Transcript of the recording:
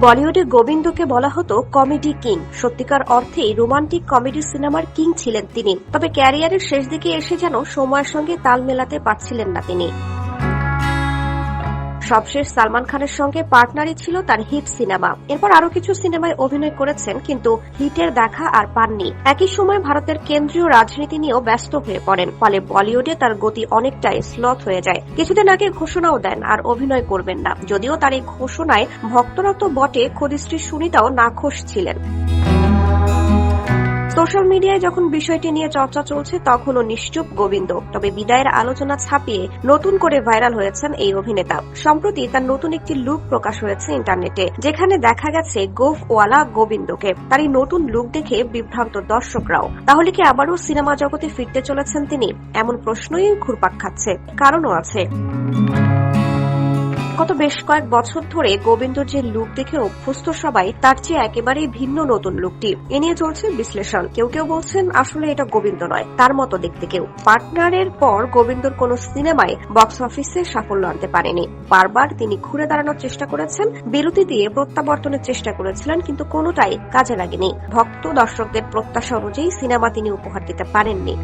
বলিউডে গোবিন্দকে বলা হতো কমেডি কিং। সত্যিকার অর্থেই রোমান্টিক কমেডি সিনেমার কিং ছিলেন তিনি। তবে ক্যারিয়ারের শেষ দিকে এসে যেন সময়ের সঙ্গে তাল মেলাতে পারছিলেন না তিনি। সবশেষ সালমান খানের সঙ্গে পার্টনারই ছিল তার হিট সিনেমা। এরপর আরও কিছু সিনেমায় অভিনয় করেছেন, কিন্তু হিটের দেখা আর পাননি। একই সময় ভারতের কেন্দ্রীয় রাজনীতি নিয়েও ব্যস্ত হয়ে পড়েন, ফলে বলিউডে তার গতি অনেকটাই স্লথ হয়ে যায়। কিছুদিন আগে ঘোষণাও দেন, আর অভিনয় করবেন না। যদিও তার এই ঘোষণায় ভক্তরা তো বটে খদিশ্রী সুনিতাও নাখোশ ছিলেন। সোশ্যাল মিডিয়ায় যখন বিষয়টি নিয়ে চর্চা চলছে, তখনও নিশ্চুপ গোবিন্দ। তবে বিদায়ের আলোচনা ছাপিয়ে নতুন করে ভাইরাল হয়েছেন এই অভিনেতা। সম্প্রতি তার নতুন একটি লুক প্রকাশ হয়েছে ইন্টারনেটে, যেখানে দেখা গেছে গোফ ওয়ালা গোবিন্দকে। তার এই নতুন লুক দেখে বিভ্রান্ত দর্শকরাও। তাহলে কি আবারও সিনেমা জগতে ফিরতে চলেছেন তিনি? এমন প্রশ্নই ঘুরপাক খাচ্ছে। কারণও আছে। গত বেশ কয়েক বছর ধরে গোবিন্দর যে লুক দেখে অভ্যস্ত সবাই, তার চেয়ে একেবারেই ভিন্ন নতুন লুকটি। এ নিয়ে চলছে বিশ্লেষণ। কেউ কেউ বলছেন, আসলে এটা গোবিন্দ নয়, তার মতো দেখতে কেউ। পার্টনারের পর গোবিন্দর কোন সিনেমায় বক্স অফিসে সাফল্য আনতে পারেনি। বারবার তিনি ঘুরে দাঁড়ানোর চেষ্টা করেছেন, বিরতি দিয়ে প্রত্যাবর্তনের চেষ্টা করেছিলেন, কিন্তু কোনোটাই কাজে লাগেনি। ভক্ত দর্শকদের প্রত্যাশা অনুযায়ী সিনেমা তিনি উপহার দিতে পারেননি।